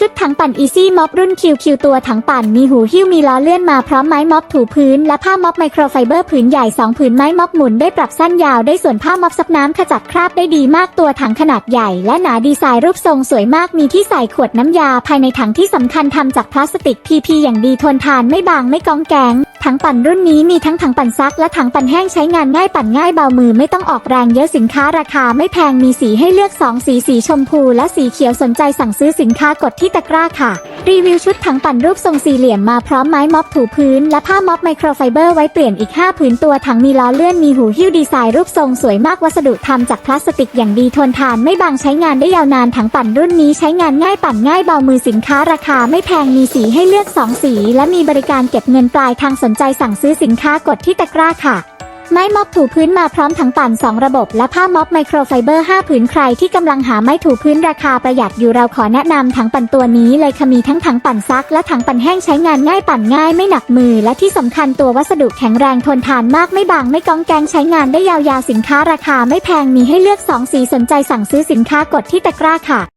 ชุดถังปั่นอีซี่ม็อบรุ่น QQ ตัวถังปั่นมีหูหิ้วมีล้อเลื่อนมาพร้อมไม้ม็อบถูพื้นและผ้าม็อบไมโครไฟเบอร์ผืนใหญ่ 2 ผืนไม้ม็อบหมุนได้ปรับสั้นยาวได้ส่วนผ้าม็อบซับน้ำขจัดคราบได้ดีมากตัวถังขนาดใหญ่ และหนาดีไซน์รูปทรงสวยมากมีที่ใส่ขวดน้ำยาภายในถังที่สำคัญทำจากพลาสติก PP อย่างดีทนทานไม่บางไม่กองแกง ถังปั่นรุ่นนี้มีทั้งถังปั่นซักและถังปั่นแห้งใช้งานง่ายปั่นง่ายเบามือไม่ต้องออกแรงเยอะสินค้าราคาไม่แพงมีสีให้เลือก 2 สีสีชมพูและสีเขียวสนใจสั่งซื้อสินค้ากดที่ตะกร้าค่ะรีวิวชุดถังปั่นรูปทรงสี่เหลี่ยมมาพร้อมไม้ม็อบถูพื้น และผ้าม็อบไมโครไฟเบอร์ไว้เปลี่ยนอีก 5 ผืนตัวถังมีล้อเลื่อนมีหูหิ้วดีไซน์รูปทรงสวยมากวัสดุทำจากพลาสติกอย่างดีทนทานไม่บางใช้งานได้ยาวนานถังปั่นรุ่นนี้ใช้งานง่ายปั่นง่ายเบามือสินค้าราคาไม่แพงมีสีให้เลือก 2 สี และมีบริการเก็บเงินปลายทางสนใจสั่งซื้อสินค้ากดที่ตะกร้าค่ะ ไม้ม็อบถูพื้นมาพร้อมถังปั่น 2 ระบบ และผ้าม็อบไมโครไฟเบอร์ 5 ผืนใครที่กำลังหาไม้ถูพื้นราคาประหยัดอยู่เราขอแนะนำถังปั่นตัวนี้เลยค่ะมีทั้งถังปั่นซัก และถังปั่นแห้งใช้งานง่ายปั่นง่ายไม่หนักมือ และที่สำคัญตัววัสดุแข็งแรงทนทานมากไม่บางไม่กองแกงใช้งานได้ยาวๆสินค้าราคาไม่แพงมีให้เลือก 2 สีสนใจสั่งซื้อสินค้ากดที่ตะกร้าค่ะ